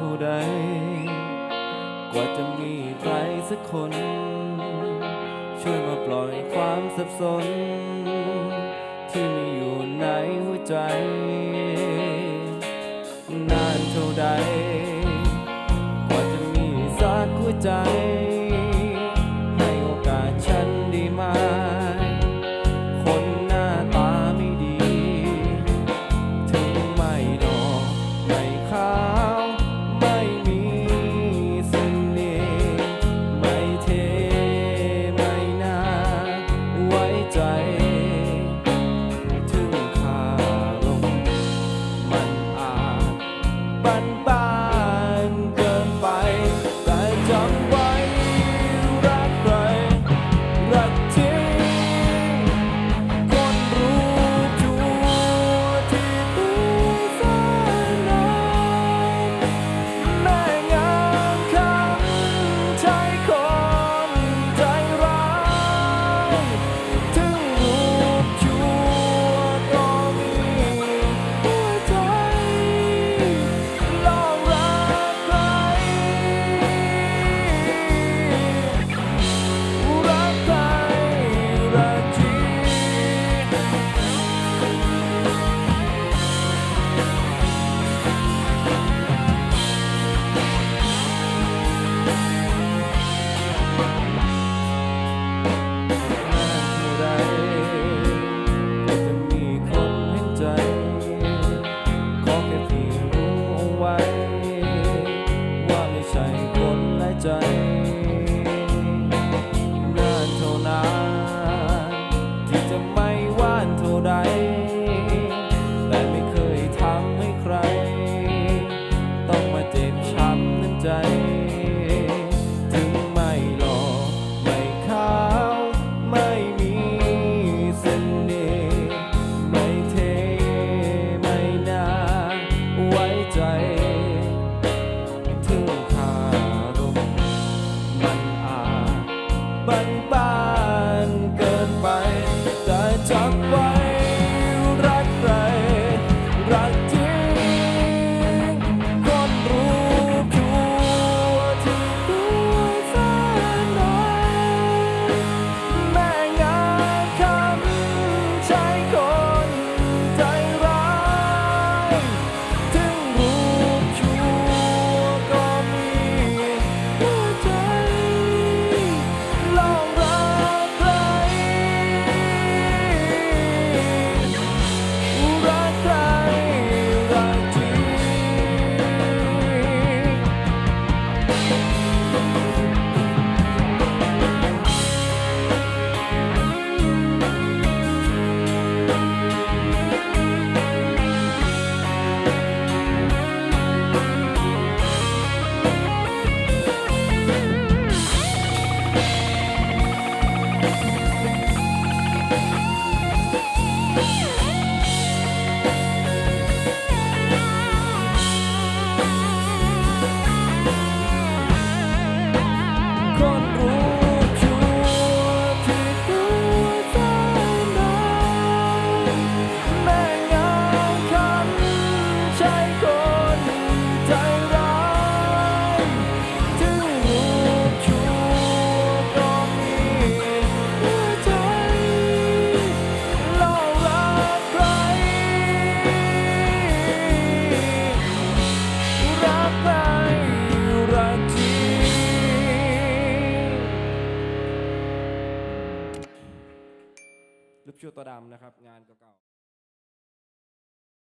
เท่าใด กว่าจะมีใครสักคน ช่วยมาปล่อยความสับสน ที่มีอยู่ในหัวใจ นานเท่าใด กว่าจะมีสักหัวใจ ชื่อตัวดำนะครับ งานเก่า